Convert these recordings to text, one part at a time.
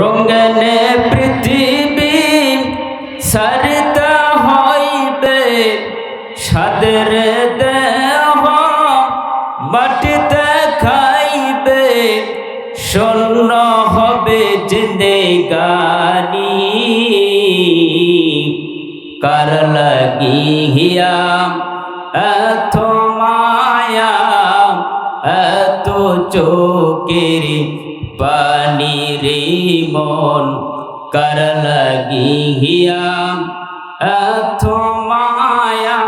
রঙ্গনে পৃথিবী সারিতে হইবে, সাদের দেহ মাটিতে খাইবে, শূন্য হবে জিন্দেগানি। কার লাগিয়া এত মায়া, এত চোখের পানি রে মন কার লাগিয়া এত মায়া,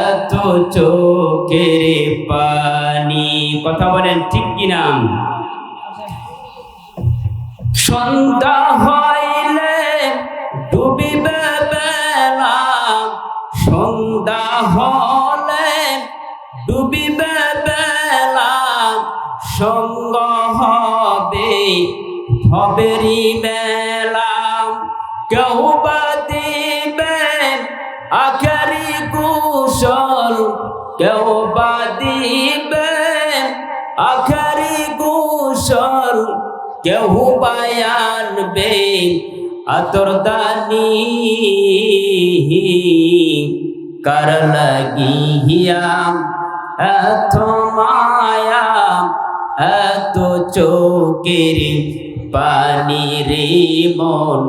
এত চোখের পানি। কথা বলেন ঠিক কিনা? সন্ধ্যা হইলে ডুবিবে বেলা। সন্ধ্যা হলে ডুবিবে ভবেরি মেলা কেউ বা দিবে আখেরি কুশল, কেউ বা দিবে আখেরি কুশল, কেউ বায়ানবে আতর দানি। কার লাগিয়া এত মায়া এত চোখের পানি রে মন,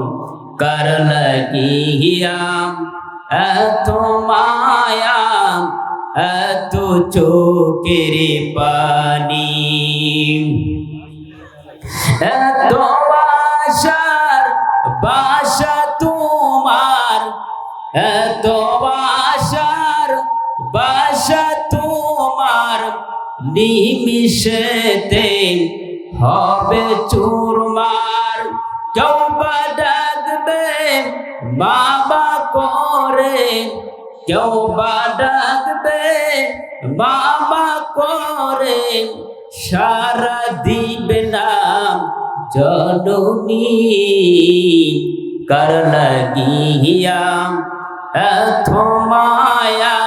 কার লাগিয়া এত মায়া, এত চোখের পানি। এত বাসার বাসা তোমার, এত বাসার বাসা নিমিশেতে হবে চুরমার কেউ বা ডাকবে বাবা করে। কেউ ডাকবে বাবা করে। সারা দিবে না জননী, কার লাগিয়া এত মায়া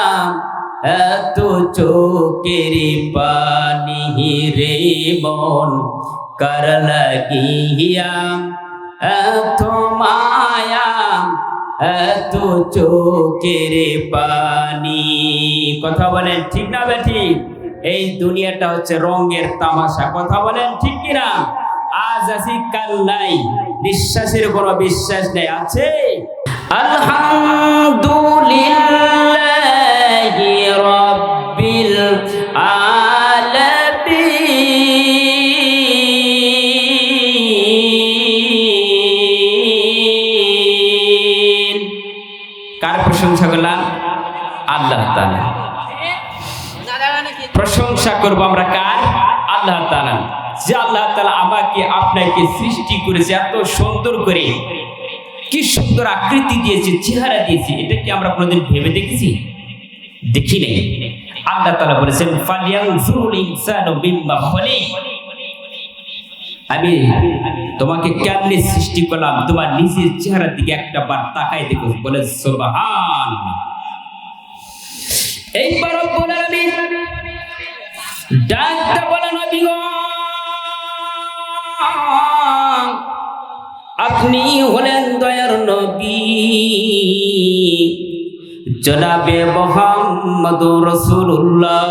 এত চোখের পানি রে মন কার লাগিয়া? এত মায়া, এত চোখের পানি। কথা বলেন ঠিক না বেঠি এই দুনিয়াটা হচ্ছে রঙের তামাশা। কথা বলেন ঠিক কিনা? আজ আছি, কাল নাই। বিশ্বাসের কোনো বিশ্বাস নেই। আছে? আলহামদুলিল্লাহি। কার প্রশংসা করলাম? আল্লাহ প্রশংসা করব আমরা কার? আল্লাহ যে আল্লাহ তাআলা আমাকে, আপনাকে সৃষ্টি করেছে, এত সুন্দর করে। কি সুন্দর আকৃতি দিয়েছে, চেহারা দিয়েছে। এটা কি আমরা কোনোদিন ভেবে দেখেছি? দেখি নেই। আল্লাহ তাআলা বলেছেন, ফালিয়ানজুরুল ইনসানু বিম্মা আমি তোমাকে কেমনে সৃষ্টি করলাম? তোমার নিজের চেহারার দিকে একটা বার তাকাই দেখো, বলে সুবহান এইবার রব্বুল আলামিন ডাকতে বলে, নবী আপনি হলেন দয়ার নবী। জনাবে মোহাম্মদ রসুল্লাহ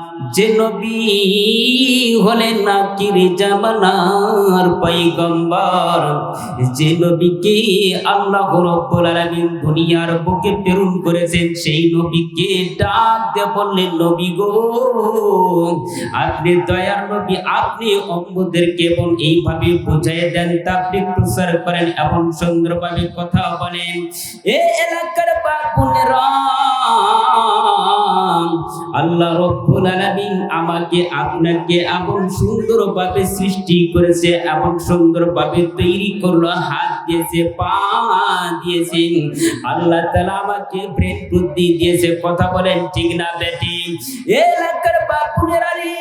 যে নবী হলেন নাকির জামানার পয়গম্বর, যে নবীকে আল্লাহ রাব্বুল আলামিন দুনিয়ার বুকে প্রেরণ করেছেন, সেই নবীকে ডাক দিয়ে বললেন, নবী গো, আপনি দয়ার নবী, আপনি অঙ্গদের কেবল এইভাবে বুঝাই দেন তা প্রচার করেন এবং সুন্দরভাবে কথা বলেন, এ এলাকার বাপুনেরা আল্লাহ রব্বুল আলামিন আমাকে আপনাকে এমন সুন্দরভাবে সৃষ্টি করেছে, এমন সুন্দরভাবে তৈরি করল, হাত দিয়েছে, পা দিয়েছে। আল্লাহ তাআলা আমাকে ব্রেন বুদ্ধি দিয়েছে, কথা বলেন ঠিক না বেটি? এলাকার বাপুনেরা রে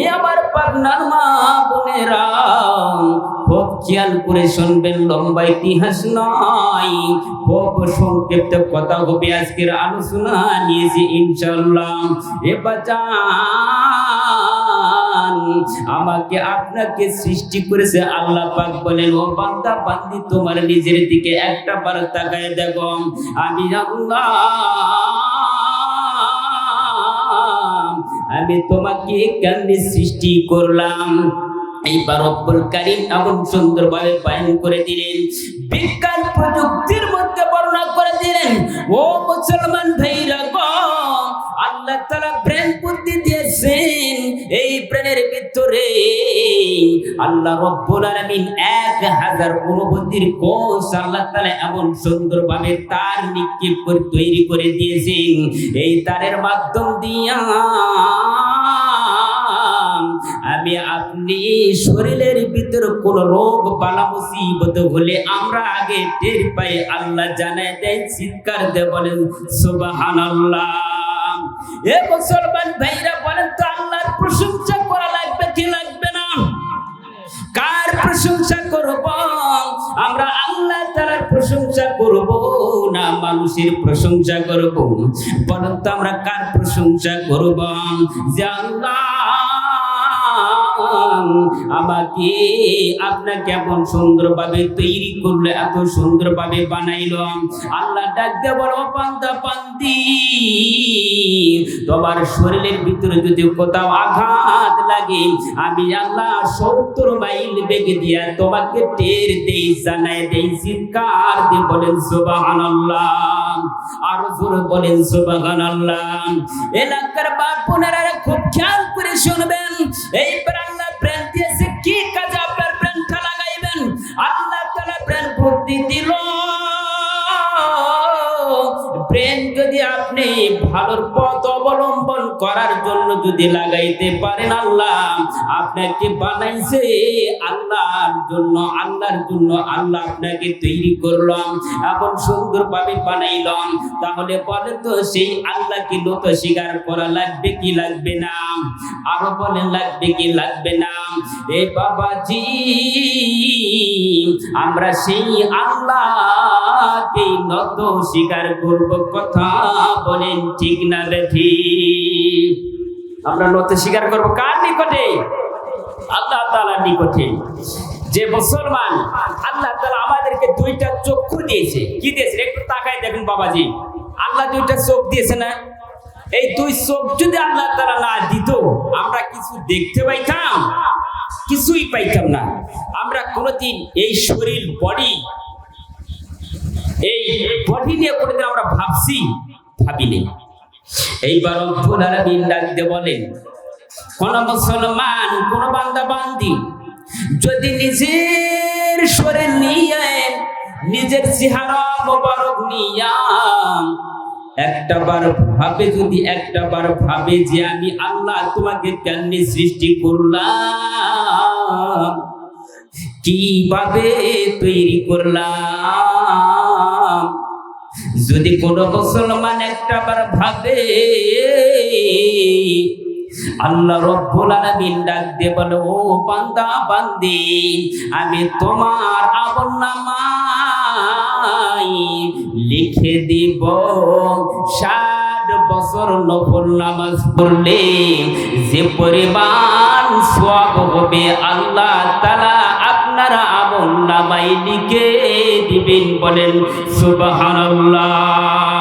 এ আমার পাবনার মা বোনেরা খেয়াল করে শুনবেন, লম্বা ইতিহাস নয়। খুব সংক্ষিপ্ত কথা হবে আজকের আলোচনা নিয়েছি ইনশাল্লাহ এ আমাকে আপনাকে সৃষ্টি করেছে আল্লাহ পাক বলেন, ও বান্দা, বান্দি, তোমার নিজের দিকে একটা বার তাকায় দেখো। আমি আল্লাহ, আমি তোমাকে কেন সৃষ্টি করলাম? এইবার রব্বুল কারিম এমন সুন্দরভাবে বয়ান করে দিলেন, বিজ্ঞান প্রযুক্তির মধ্যে বর্ণনা করে দিলেন, ও মুসলমান ভাইরা আল্লাহ তাআলা ব্রেন বুদ্ধি দিয়েছেন, এই ব্রেনের ভিতরে আল্লাহ রব্বুল আলামিন এক হাজার অনুভূতির কোষ আল্লাহ তাআলা এমন সুন্দরভাবে তার নিক্ষেপ করে তৈরি করে দিয়েছেন, এই তারের মাধ্যম দিয়া আমি আপনি শরীরের ভিতর কোন রোগ, বালা মুসিবত হলে আমরা আগে টের পাই। আল্লাহ জানায় দেয়, চিৎকার দে বলেন, সুবহানাল্লাহ। এ মুসলমান ভাইরা বলেন তো, আল্লাহর প্রশংসা করা লাগবে কি লাগবে না? কার প্রশংসা করব? আমরা আল্লাহ তাআলার প্রশংসা করব না মানুষের প্রশংসা করব? বলেন তো, আমরা কার প্রশংসা করব? যে আল্লাহ আমাকে আপনাকে এমন সুন্দরভাবে তৈরি করল, এত সুন্দরভাবে বানাইলো। আল্লাহ ডাক বলো পান্তা পান্তি তোমার শরীরের ভিতরে যদি কোথাও আঘাত লাগে, আমি আল্লাহ সত্তর মাইল বেগে দিয়া তোমাকে টের দেই, জানাই দেই, চিৎকার দিয়ে বলেন, সুবহানাল্লাহ। আর জোরে বলেন, সুবহানাল্লাহ। এলাকার বাপ বোনেরা খুব খেয়াল করে শুনবেন করার জন্য যদি লাগাইতে পারেন আল্লাহ, আপনাকে বানাইছে আল্লাহর জন্য আল্লাহর জন্য আল্লাহ আপনাকে তৈরি করলাম এবং সুন্দরভাবে বানাইলাম। তাহলে বলে তো, সেই আল্লাহকে নত স্বীকার করা লাগবে কি লাগবে না? আরও বলেন, লাগবে কি লাগবে না? এ বাবাজি, আমরা সেই আল্লাহকে নত স্বীকার করব, কথা বলেন ঠিক না বেঠি আমরা নত স্বীকার করব। কার নিকটে? আল্লাহ তাআলার নিকটে। যে মুসলমান আল্লাহ তাআলা আমাদেরকে দুইটা চক্ষু দিয়েছে। কি দিয়েছে একটু তাকায় দেখুন বাবাজি। আল্লাহ দুইটা চোখ দিয়েছে না? এই দুই চোখ যদি আল্লাহ তালা না দিত, আমরা কিছু দেখতে পাইতাম, কিছুই পাইতাম না। আমরা কোনোদিন এই শরীর বডি এই বডি নিয়ে কোনোদিন আমরা ভাবছি, ভাবিনি। এইবার রব্বুল আলামিন ডাক দিয়ে বলেন, কোন মুসলমান, কোন বান্দা বান্দি যদি নিজের শরীর নিয়ে, নিজের চেহারা মোবারক নিয়া, একটা বার ভাবে যদি, একটা বার ভাবে যে আমি আল্লাহ তোমাকে কেমনি সৃষ্টি করলাম? কীভাবে তৈরি করলাম? যদি কোন মুসলমান একটা বার ভাবে, আল্লাহ রব্বুল ডাক বলে, ও বান্দা, বান্দি, আমি তোমার আমল নামাই লিখে দিব। ষাট বছর নফল নামাজ পড়লে যে পরিমাণ সব হবে, আল্লাহ তালা আপনারা নামাই লিখে দিবেন বলেন সুবহানাল্লাহ।